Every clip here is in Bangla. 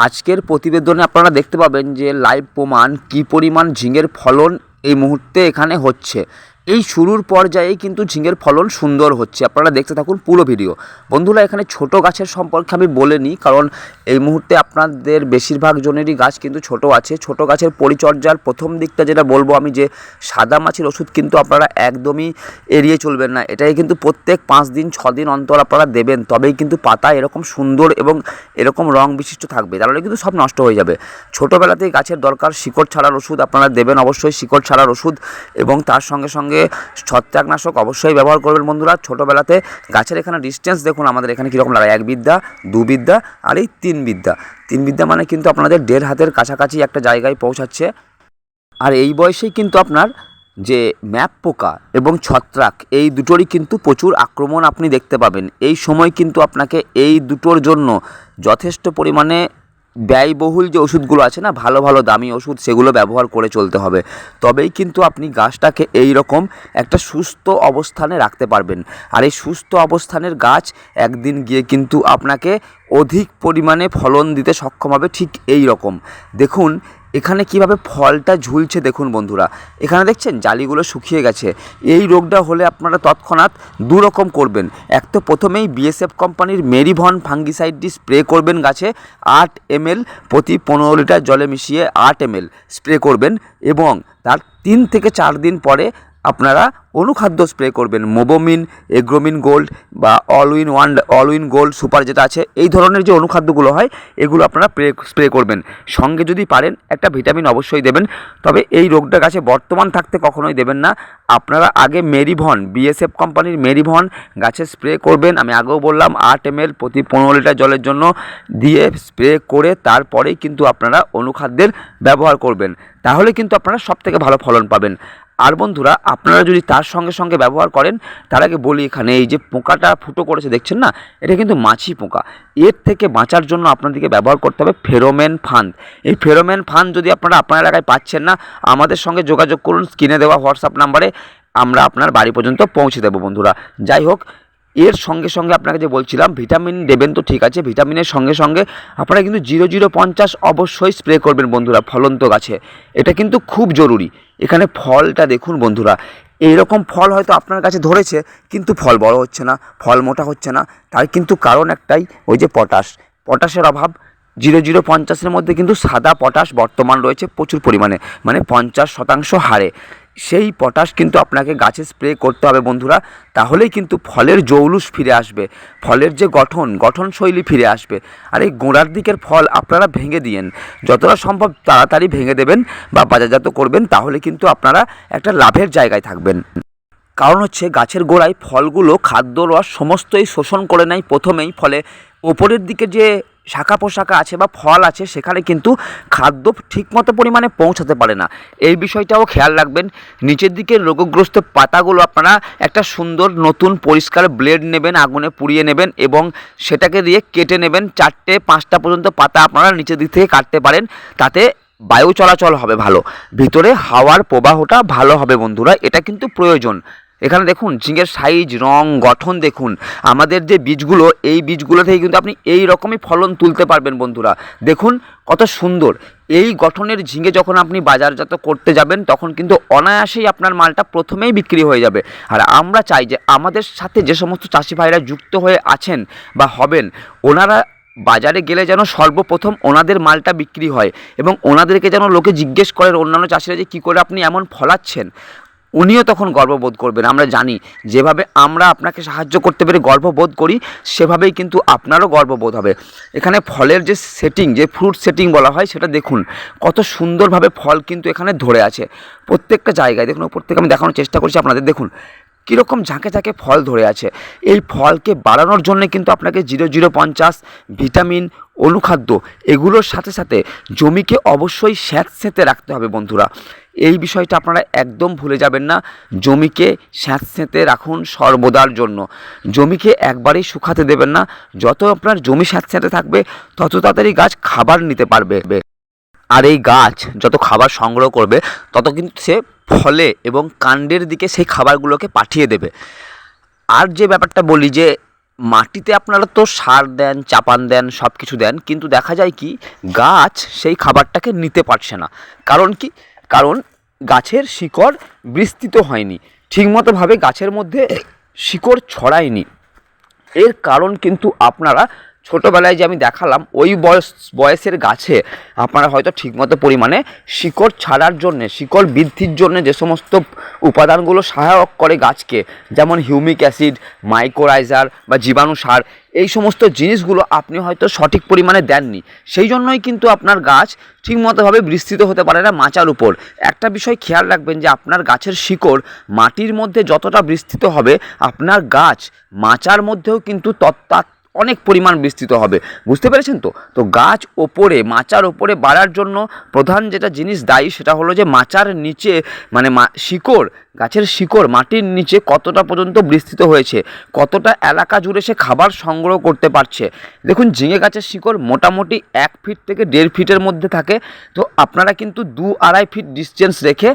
আজকের প্রতিবেদনে আপনারা দেখতে পাবেন যে লাইভ প্রমাণ কী পরিমাণ ঝিঙের ফলন এই মুহূর্তে এখানে হচ্ছে। এই শুরুর পর্যায়েই কিন্তু ঝিঙের ফলন সুন্দর হচ্ছে। আপনারা দেখতে থাকুন পুরো ভিডিও। বন্ধুরা, এখানে ছোট গাছের সম্পর্কে আমি বলে নিই, কারণ এই মুহূর্তে আপনাদের বেশিরভাগ জনেরই গাছ কিন্তু ছোট আছে। ছোট গাছের পরিচর্যার প্রথম দিকটা যেটা বলব আমি যে, সাদা মাছির ওষুধ কিন্তু আপনারা একদমই এড়িয়ে চলবেন না। এটাই কিন্তু প্রত্যেক পাঁচ দিন, ছ দিন অন্তর আপনারা দেবেন, তবেই কিন্তু পাতা এরকম সুন্দর এবং এরকম রং বিশিষ্ট থাকবে। তাহলে কিন্তু সব নষ্ট হয়ে যাবে। ছোটোবেলাতেই গাছের দরকার শিকড় ছাড়ার ওষুধ আপনারা দেবেন অবশ্যই, শিকড় ছাড়ার ওষুধ এবং তার সঙ্গে সঙ্গে ছত্রাকনাশক অবশ্যই ব্যবহার করবেন বন্ধুরা। ছোটোবেলাতে গাছের এখানে ডিস্টেন্স দেখুন আমাদের এখানে কীরকম লাগায় এক বিদ্যা, দু বিদ্যা আর এই তিন বিদ্যা। তিন বিদ্যা মানে কিন্তু আপনাদের দেড় হাতের কাছাকাছি একটা জায়গায় পৌঁছাচ্ছে। আর এই বয়সেই কিন্তু আপনার যে ম্যাপ পোকা এবং ছত্রাক, এই দুটোরই কিন্তু প্রচুর আক্রমণ আপনি দেখতে পাবেন। এই সময় কিন্তু আপনাকে এই দুটোর জন্য যথেষ্ট পরিমাণে ব্যয়বহুল যে ওষুধগুলো আছে না, ভালো ভালো দামি ওষুধ সেগুলো ব্যবহার করে চলতে হবে। তবেই কিন্তু আপনি গাছটাকে এই রকম একটা সুস্থ অবস্থানে রাখতে পারবেন। আর এই সুস্থ অবস্থানের গাছ একদিন গিয়ে কিন্তু আপনাকে অধিক পরিমাণে ফলন দিতে সক্ষম হবে ঠিক এই রকম। দেখুন, এখানে কীভাবে ফলটা ঝুলছে দেখুন বন্ধুরা। এখানে দেখছেন, জালিগুলো শুকিয়ে গেছে। এই রোগটা হলে আপনারা তৎক্ষণাৎ দু রকম করবেন। এক তো প্রথমেই বিএসএফ কোম্পানির মেরিভন ফাঙ্গিসাইডটি স্প্রে করবেন গাছে। আট এমএল প্রতি পনেরো লিটার জলে মিশিয়ে আট এমএল স্প্রে করবেন এবং তার তিন থেকে চার দিন পরে আপনারা অনুখাদ্য স্প্রে করবেন। মোবোমিন, এগ্রোমিন গোল্ড বা all win one all win gold super যেটা আছে, এই ধরনের যে অনুখাদ্যগুলো হয়, এগুলো আপনারা স্প্রে করবেন। সঙ্গে যদি পারেন, একটা ভিটামিন অবশ্যই দেবেন। তবে এই রোগটা গাছে বর্তমান থাকতে কখনোই দেবেন না। আপনারা আগে মেরিভন বিএসএফ কোম্পানির মেরিভন গাছে স্প্রে করবেন। আমি আগেও বললাম, আট এমএল প্রতি পনেরো লিটার জলের জন্য দিয়ে স্প্রে করে তারপরেই কিন্তু আপনারা অনুখাদ্যের ব্যবহার করবেন। তাহলে কিন্তু আপনারা সবথেকে ভালো ফলন পাবেন। আর বন্ধুরা, আপনারা যদি তার সঙ্গে সঙ্গে ব্যবহার করেন। তার আগে বলি এখানে এই যে পোকাটা ফুটো করেছে, দেখছেন না? এটা কিন্তু মাছি পোকা। এর থেকে বাঁচার জন্য আপনাদেরকে ব্যবহার করতে হবে ফেরোমেন ফান্দ এই ফেরোমেন ফান্দ যদি আপনারা আপনার এলাকায় পাচ্ছেন না, আমাদের সঙ্গে যোগাযোগ করুন। স্ক্রিনে দেওয়া হোয়াটসঅ্যাপ নাম্বারে আমরা আপনার বাড়ি পর্যন্ত পৌঁছে দেবো বন্ধুরা। যাই হোক এর সঙ্গে সঙ্গে আপনাকে যে বলছিলাম, ভিটামিন দেবেন তো ঠিক আছে, ভিটামিনের সঙ্গে সঙ্গে আপনারা কিন্তু জিরো জিরো পঞ্চাশ অবশ্যই স্প্রে করবেন বন্ধুরা, ফলন্ত গাছে। এটা কিন্তু খুব জরুরি। এখানে ফলটা দেখুন বন্ধুরা এইরকম ফল হয়তো আপনার কাছে ধরেছে, কিন্তু ফল বড় হচ্ছে না, ফল মোটা হচ্ছে না, তার কিন্তু কারণ একটাই, ওই যে পটাশ। পটাশের অভাব, জিরো জিরো পঞ্চাশের মধ্যে কিন্তু সাদা পটাশ বর্তমান রয়েছে প্রচুর পরিমাণে মানে পঞ্চাশ শতাংশ হারে। সেই পটাশ কিন্তু আপনাকে গাছে স্প্রে করতে হবে বন্ধুরা। তাহলেই কিন্তু ফলের জৌলুস ফিরে আসবে। ফলের যে গঠন গঠন শৈলী ফিরে আসবে। আর এই গোড়ার দিকের ফল আপনারা ভেঙে দিয়েন। যতটা সম্ভব তাড়াতাড়ি ভেঙে দেবেন বা বাজারজাত করবেন, তাহলে কিন্তু আপনারা একটা লাভের জায়গায় থাকবেন। কারণ হচ্ছে গাছের গোড়ায় ফলগুলো খাদ্য রস সমস্তই শোষণ করে নেয় প্রথমেই। ফলে ওপরের দিকে যে শাখা পোশাখা আছে বা ফল আছে, সেখানে কিন্তু খাদ্য ঠিকমতো পরিমাণে পৌঁছাতে পারে না। এই বিষয়টাও খেয়াল রাখবেন। নিচের দিকে রোগগ্রস্ত পাতাগুলো আপনারা একটা সুন্দর নতুন পরিষ্কার ব্লেড নেবেন, আগুনে পুড়িয়ে নেবেন এবং সেটাকে দিয়ে কেটে নেবেন। চারটে, পাঁচটা পর্যন্ত পাতা আপনারা নিচের দিক থেকে কাটতে পারেন। তাতে বায়ু চলাচল হবে ভালো। ভিতরে হাওয়ার প্রবাহটা ভালো হবে বন্ধুরা, এটা কিন্তু প্রয়োজন। এখানে দেখুন, ঝিঙের সাইজ, রং, গঠন দেখুন। আমাদের যে বীজগুলো, এই বীজগুলো থেকে কিন্তু আপনি এই রকমই ফলন তুলতে পারবেন বন্ধুরা। দেখুন, কত সুন্দর। এই গঠনের ঝিঙে যখন আপনি বাজারজাত করতে যাবেন, তখন কিন্তু অনায়াসেই আপনার মালটা প্রথমেই বিক্রি হয়ে যাবে। আর আমরা চাই যে আমাদের সাথে যে সমস্ত চাষি ভাইরা যুক্ত হয়ে আছেন বা হবেন, ওনারা বাজারে গেলে যেন সর্বপ্রথম ওনাদের মালটা বিক্রি হয় এবং ওনাদেরকে যেন লোকে জিজ্ঞেস করেন অন্যান্য চাষিরা যে কী করে আপনি এমন ফলাচ্ছেন। উনিও তখন গর্ববোধ করবেন, আমরা জানি। যেভাবে আমরা আপনাকে সাহায্য করতে পেরে গর্ববোধ করি, সেভাবেই কিন্তু আপনারও গর্ববোধ হবে। এখানে ফলের যে সেটিং যে ফ্রুট সেটিং বলা হয়, সেটা দেখুন। কত সুন্দরভাবে ফল কিন্তু এখানে ধরে আছে। প্রত্যেকটা জায়গায়, দেখুন ওপর থেকে আমি দেখানোর চেষ্টা করছি আপনাদের। দেখুন, কীরকম ঝাঁকে ঝাঁকে ফল ধরে আছে। এই ফলকে বাড়ানোর জন্য কিন্তু আপনাকে জিরো জিরো পঞ্চাশ, ভিটামিন অনুখাদ্য, এগুলোর সাথে সাথে জমিকে অবশ্যই স্যাঁতস্যাঁতে রাখতে হবে বন্ধুরা। এই বিষয়টা আপনারা একদম ভুলে যাবেন না, জমিকে স্যাঁতস্যাঁতে রাখুন সর্বদার জন্য। জমিকে একবারেই শুকাতে দেবেন না, যত আপনার জমি স্যাঁতস্যাঁতে থাকবে, তত তাড়াতাড়ি গাছ খাবার নিতে পারবে। আর এই গাছ যত খাবার সংগ্রহ করবে, তত কিন্তু সে ফলে এবং কাণ্ডের দিকে সেই খাবারগুলোকে পাঠিয়ে দেবে। আর যে ব্যাপারটা বলি যে মাটিতে আপনারা তো সার দেন, চাপান দেন সব কিছু দেন, কিন্তু দেখা যায় কি, গাছ সেই খাবারটাকে নিতে পারছে না। কারণ কি? কারণ গাছের শিকড় বিস্তৃত হয়নি। ঠিকমতোভাবে গাছের মধ্যে শিকড় ছড়ায়নি। এর কারণ কিন্তু আপনারা ছোটোবেলায় যে আমি দেখালাম, ওই বয়স, বয়সের গাছে আপনারা হয়তো ঠিকমতো পরিমাণে শিকড় ছাড়ার জন্যে, শিকড় বৃদ্ধির জন্য যে সমস্ত উপাদানগুলো সহায়ক করে গাছকে, যেমন হিউমিক অ্যাসিড মাইক্রোরাইজার বা জীবাণু সার, এই সমস্ত জিনিসগুলো আপনি হয়তো সঠিক পরিমাণে দেননি। সেই জন্যই কিন্তু আপনার গাছ ঠিকমতোভাবে বিস্তৃত হতে পারে না মাচার উপর। একটা বিষয় খেয়াল রাখবেন যে আপনার গাছের শিকড় মাটির মধ্যে যতটা বিস্তৃত হবে, আপনার গাছ মাচার মধ্যেও কিন্তু তত্ত্বাৎ অনেক পরিমাণ বিস্তৃত হবে। বুঝতে পেরেছেন তো? তো গাছ ওপরে, মাচার ওপরে বাড়ার জন্য প্রধান যেটা জিনিস দায়ী সেটা হলো যে মাচার নিচে মানে শিকড়, গাছের শিকড়, মাটির নিচে কতটা পর্যন্ত বিস্তৃত হয়েছে, কতটা এলাকা জুড়ে সে খাবার সংগ্রহ করতে পারছে। দেখুন, ঝিঙে গাছের শিকড় মোটামুটি এক ফিট থেকে দেড় ফিটের মধ্যে থাকে। তো আপনারা কিন্তু দু আড়াই ফিট ডিস্টেন্স রেখে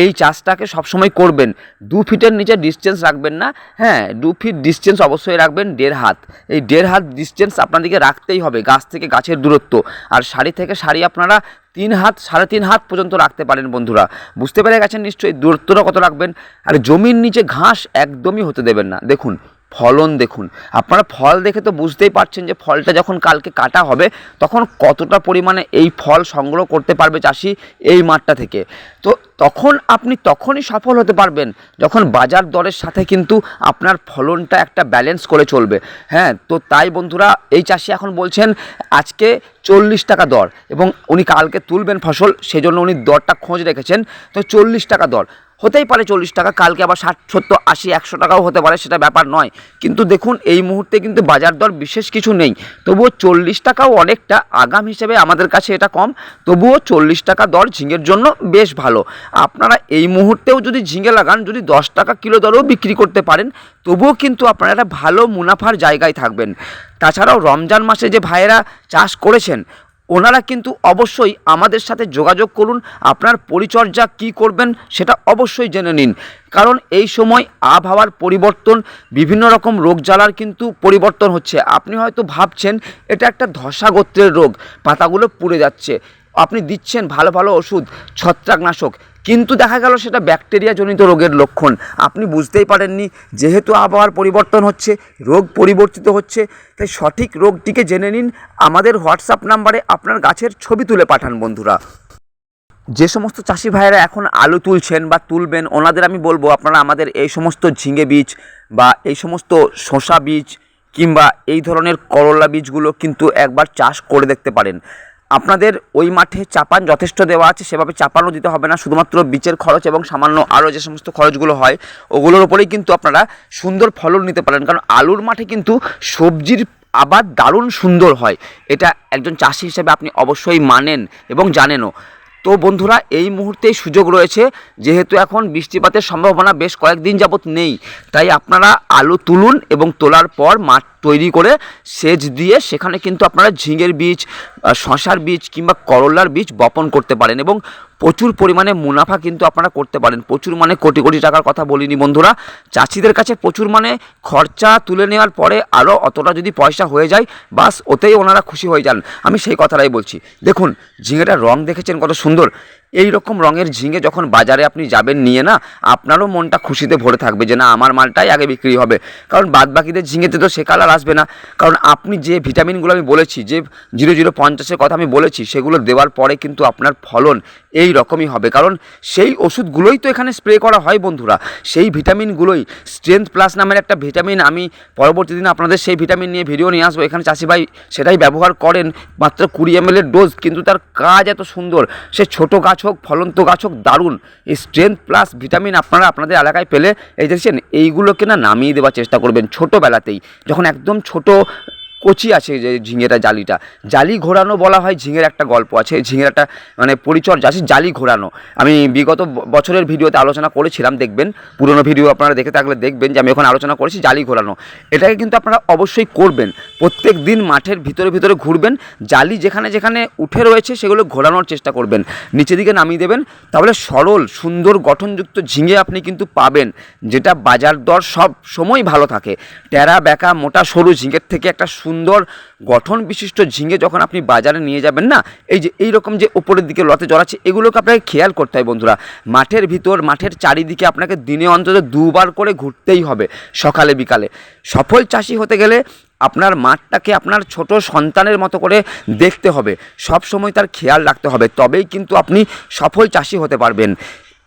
এই চাষটাকে সবসময় করবেন। দু ফিটের নিচে ডিস্টেন্স রাখবেন না। হ্যাঁ দু ফিট ডিস্টেন্স অবশ্যই রাখবেন দেড় হাত। এই দেড় হাত ডিস্টেন্স আপনাদেরকে রাখতেই হবে গাছ থেকে গাছের দূরত্ব। আর শাড়ি থেকে শাড়ি আপনারা তিন হাত, সাড়ে তিন হাত পর্যন্ত রাখতে পারেন বন্ধুরা। বুঝতে পেরে গেছেন নিশ্চয়ই? দূরত্বটা কত রাখবেন? আর জমির নিচে ঘাস একদমই হতে দেবেন না। দেখুন ফলন দেখুন। আপনারা ফল দেখে তো বুঝতেই পারছেন যে ফলটা যখন কালকে কাটা হবে, তখন কতটা পরিমাণে এই ফল সংগ্রহ করতে পারবে চাষি এই মাঠটা থেকে। তো তখন আপনি তখনই সফল হতে পারবেন, যখন বাজার দরের সাথে কিন্তু আপনার ফলনটা একটা ব্যালেন্স করে চলবে। হ্যাঁ তো তাই বন্ধুরা, এই চাষি এখন বলছেন, আজকে চল্লিশ টাকা দর এবং উনি কালকে তুলবেন ফসল, সেজন্য উনি দরটা খোঁজ রেখেছেন। তো চল্লিশ টাকা দর। হতেই পারে চল্লিশ টাকা, কালকে আবার ষাট, সত্তর, আশি, একশো টাকাও হতে পারে, সেটা ব্যাপার নয়। কিন্তু দেখুন, এই মুহূর্তে কিন্তু বাজার দর বিশেষ কিছু নেই। তবুও চল্লিশ টাকাও অনেকটা আগাম হিসেবে আমাদের কাছে এটা কম। তবুও চল্লিশ টাকা দর ঝিঙের জন্য বেশ ভালো। আপনারা এই মুহূর্তেও যদি ঝিঙে লাগান, যদি দশ টাকা কিলো দরেও বিক্রি করতে পারেন, তবুও কিন্তু আপনারা একটা ভালো মুনাফার জায়গায় থাকবেন। তাছাড়াও রমজান মাসে যে ভাইয়েরা চাষ করেছেন ওনারা কিন্তু অবশ্যই আমাদের সাথে যোগাযোগ করুন, আপনার পরিচর্যা কি করবেন সেটা অবশ্যই জেনে নিন। কারণ এই সময় আবহাওয়ার পরিবর্তন, বিভিন্ন রকম রোগ জ্বালার কিন্তু পরিবর্তন হচ্ছে। আপনি হয়তো ভাবছেন, এটা একটা ধসা গোত্রের রোগ, পাতাগুলো পুড়ে যাচ্ছে। আপনি দিচ্ছেন ভালো ভালো ওষুধ, ছত্রাকনাশক, কিন্তু দেখা গেল সেটা ব্যাকটেরিয়াজনিত রোগের লক্ষণ। আপনি বুঝতেই পারেননি, যেহেতু আবহাওয়ার পরিবর্তন হচ্ছে, রোগ পরিবর্তিত হচ্ছে, তাই সঠিক রোগটিকে জেনে নিন, আমাদের হোয়াটসঅ্যাপ নাম্বারে আপনার গাছের ছবি তুলে পাঠান বন্ধুরা। যে সমস্ত চাষি ভাইয়েরা এখন আলু তুলছেন বা তুলবেন, ওনাদের আমি বলব, আপনারা আমাদের এই সমস্ত ঝিঙে বীজ বা এই সমস্ত শসা বীজ কিংবা এই ধরনের করলা বীজগুলো কিন্তু একবার চাষ করে দেখতে পারেন। আপনাদের ওই মাঠে চাপান যথেষ্ট দেওয়া আছে, সেভাবে চাপানও দিতে হবে না। শুধুমাত্র বীজের খরচ এবং সামান্য আরও যে সমস্ত খরচগুলো হয়, ওগুলোর উপরেই কিন্তু আপনারা সুন্দর ফলন নিতে পারেন। কারণ আলুর মাঠে কিন্তু সবজির আবাদ দারুণ সুন্দর হয়। এটা একজন চাষি হিসেবে আপনি অবশ্যই মানেন এবং জানেনও। তো বন্ধুরা, এই মুহূর্তেই সুযোগ রয়েছে, যেহেতু এখন বৃষ্টিপাতের সম্ভাবনা বেশ কয়েকদিন যাবৎ নেই, তাই আপনারা আলু তুলুন এবং তোলার পর মাঠ তৈরি করে সেচ দিয়ে সেখানে কিন্তু আপনারা ঝিঙের বীজ শশার বীজ কিংবা করলার বীজ বপন করতে পারেন এবং প্রচুর পরিমাণে মুনাফা কিন্তু আপনারা করতে পারেন। প্রচুর মানে কোটি কোটি টাকার কথা বলিনি বন্ধুরা। চাষিদের কাছে প্রচুর মানে খরচা তুলে নেওয়ার পরে আরও অতটা যদি পয়সা হয়ে যায়, বাস ওতেই ওনারা খুশি হয়ে যান। আমি সেই কথাটাই বলছি। দেখুন, ঝিঙেটার রং দেখেছেন কত সুন্দর। এই রকম রঙের ঝিঙে যখন বাজারে আপনি যাবেন নিয়ে না, আপনারও মনটা খুশিতে ভরে থাকবে যে না, আমার মালটাই আগে বিক্রি হবে। কারণ বাদ বাকিদের ঝিঙেতে তো সে কালার আসবে না। কারণ আপনি যে ভিটামিনগুলো আমি বলেছি, যে জিরো জিরো পঞ্চাশের কথা আমি বলেছি, সেগুলো দেওয়ার পরে কিন্তু আপনার ফলন এই রকমই হবে। কারণ সেই ওষুধগুলোই তো এখানে স্প্রে করা হয় বন্ধুরা। সেই ভিটামিনগুলোই স্ট্রেংথ প্লাস নামের একটা ভিটামিন আমি পরবর্তী দিনে আপনাদের সেই ভিটামিন নিয়ে ভিডিও নিয়ে আসব। এখানে চাষি ভাই সেটাই ব্যবহার করেন মাত্র কুড়ি এম এর ডোজ কিন্তু তার কাজ এত সুন্দর। সে ছোট গাছ হোক, ফলন্ত গাছ হোক, দারুণ। এই স্ট্রেংথ প্লাস ভিটামিন আপনারা আপনাদের এলাকায় পেলে এই দেখছেন, এইগুলোকে না নামিয়ে দেওয়ার চেষ্টা করবেন ছোটোবেলাতেই। যখন একদম ছোট কচি আছে যে ঝিঙেটা, জালিটা। জালি ঘোরানো বলা হয় ঝিঙের একটা গল্প আছে। ঝিঙের একটা মানে পরিচর্যা আছে জালি ঘোরানো। আমি বিগত বছরের ভিডিওতে আলোচনা করেছিলাম, দেখবেন। পুরনো ভিডিও আপনারা দেখে থাকলে দেখবেন যে আমি এখন আলোচনা করেছি জালি ঘোরানো। এটাকে কিন্তু আপনারা অবশ্যই করবেন। প্রত্যেক দিন মাঠের ভিতরে ভিতরে ঘুরবেন। জালি যেখানে যেখানে উঠে রয়েছে সেগুলো ঘোরানোর চেষ্টা করবেন। নিচের দিকে নামিয়ে দেবেন। তাহলে সরল, সুন্দর, গঠনযুক্ত ঝিঙে আপনি কিন্তু পাবেন। যেটা বাজার দর সব সময় ভালো থাকে। টেরা বেঁকা মোটা, সরু ঝিঙের থেকে একটা সুন্দর গঠন বিশিষ্ট ঝিঙে যখন আপনি বাজারে নিয়ে যাবেন না, এই যে এই রকম যে উপরের দিকে লতে জড়াচ্ছে, এগুলোকে আপনাকে খেয়াল করতে হয় বন্ধুরা। মাঠের ভিতর, মাঠের চারিদিকে আপনাকে দিনে অন্তত দুবার করে ঘুরতেই হবে সকালে, বিকালে। সফল চাষি হতে গেলে আপনার মাঠটাকে আপনার ছোট সন্তানের মতো করে দেখতে হবে। সব সময় তার খেয়াল রাখতে হবে, তবেই কিন্তু আপনি সফল চাষি হতে পারবেন।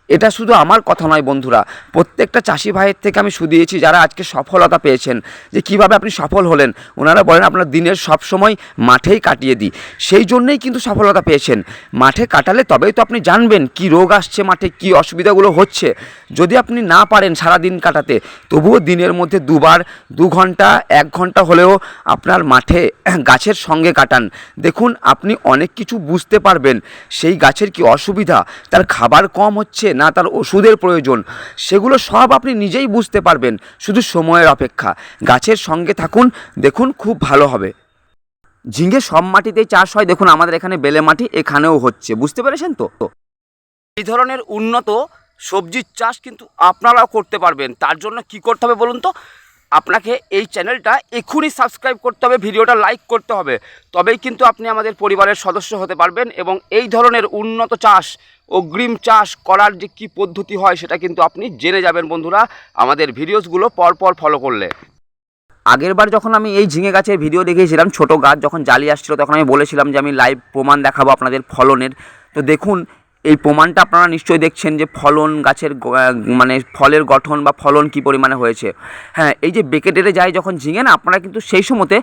এটা শুধু আমার কথা নয় বন্ধুরা, প্রত্যেকটা চাষি ভাইয়ের থেকে আমি শুধিয়েছি যারা আজকে সফলতা পেয়েছেন, যে কীভাবে আপনি সফল হলেন। ওনারা বলেন আপনার দিনের সব সময় মাঠেই কাটিয়ে দিই। সেই জন্যই কিন্তু সফলতা পেয়েছেন। মাঠে কাটালে তবেই তো আপনি জানবেন কি রোগ আসছে মাঠে, কি অসুবিধাগুলো হচ্ছে। যদি আপনি না পারেন সারা দিন কাটাতে, তবুও দিনের মধ্যে দুবার, দু ঘণ্টা, এক ঘণ্টা হলেও আপনার মাঠে গাছের সঙ্গে কাটান। দেখুন, আপনি অনেক কিছু বুঝতে পারবেন। সেই গাছের কি অসুবিধা? তার খাবার কম হচ্ছে না তার ওষুধের প্রয়োজন, সেগুলো সব আপনি নিজেই বুঝতে পারবেন, শুধু সময়ের অপেক্ষা। গাছের সঙ্গে থাকুন, দেখুন খুব ভালো হবে। ঝিঙ্গে সব মাটিতেই চাষ হয়, দেখুন আমাদের এখানে বেলে মাটি এখানেও হচ্ছে, বুঝতে পেরেছেন তো? এই ধরনের উন্নত সবজির চাষ কিন্তু আপনারাও করতে পারবেন, তার জন্য কি করতে হবে বলুন তো? আপনাকে এই চ্যানেলটা এক্ষুনি সাবস্ক্রাইব করতে হবে, ভিডিওটা লাইক করতে হবে। তবেই কিন্তু আপনি আমাদের পরিবারের সদস্য হতে পারবেন এবং এই ধরনের উন্নত চাষ অগ্রিম চাষ করার যে কী পদ্ধতি হয় সেটা কিন্তু আপনি জেনে যাবেন বন্ধুরা আমাদের ভিডিওসগুলো পরপর ফলো করলে। আগের বার যখন আমি এই ঝিঙে গাছের ভিডিও দেখিয়েছিলাম, ছোট গাছ যখন জালি আসছিল, তখন আমি বলেছিলাম যে আমি লাইভ প্রমাণ দেখাবো আপনাদের ফলনের। তো দেখুন এই প্রমাণটা আপনারা নিশ্চয়ই দেখছেন যে ফলন গাছের মানে ফলের গঠন বা ফলন কী পরিমাণে হয়েছে। হ্যাঁ এই যে বেঁকে টেরে যায় যখন ঝিঙে না, আপনারা কিন্তু সেই সময়তে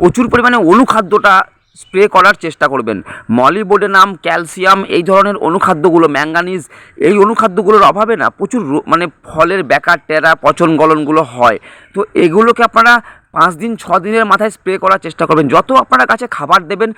প্রচুর পরিমাণে অনুখাদ্যটা স্প্রে করার চেষ্টা করবেন। মলিবোডেনাম, ক্যালসিয়াম এই ধরনের অনুখাদ্যগুলো, ম্যাঙ্গানিজ এই অনুখাদ্যগুলোর অভাবে না প্রচুর মানে ফলের ব্যাকার টেরা, পচন গলনগুলো হয়। তো এগুলোকে আপনারা পাঁচ দিন, ছ দিনের মাথায় স্প্রে করার চেষ্টা করবেন। যত আপনারা গাছে খাবার দেবেন,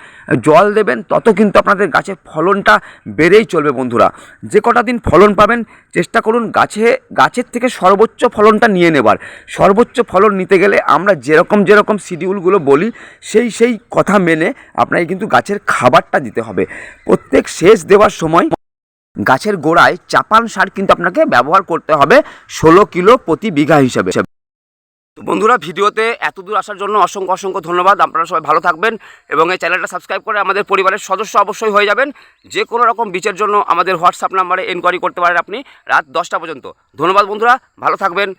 জল দেবেন, তত কিন্তু আপনাদের গাছের ফলনটা বেড়েই চলবে বন্ধুরা। যে কটা দিন ফলন পাবেন, চেষ্টা করুন গাছে, গাছের থেকে সর্বোচ্চ ফলনটা নিয়ে নেবার। সর্বোচ্চ ফলন নিতে গেলে আমরা যেরকম যেরকম শিডিউলগুলো বলি, সেই সেই কথা মেনে আপনাকে কিন্তু গাছের খাবারটা দিতে হবে। প্রত্যেক সেচ দেওয়ার সময় গাছের গোড়ায় চাপান সার কিন্তু আপনাকে ব্যবহার করতে হবে ষোলো কিলো প্রতি বিঘা হিসাবে। বন্ধুরা, ভিডিওতে এত দূর আসার জন্য অসংখ্য অসংখ্য ধন্যবাদ। আপনারা সবাই ভালো থাকবেন এবং এই চ্যানেলটা সাবস্ক্রাইব করে আমাদের পরিবারের সদস্য অবশ্যই হয়ে যাবেন। যে কোনো রকম বিচের জন্য আমাদের হোয়াটসঅ্যাপ নাম্বারে এনকোয়ারি করতে পারেন আপনি রাত দশটা পর্যন্ত। ধন্যবাদ বন্ধুরা, ভালো থাকবেন।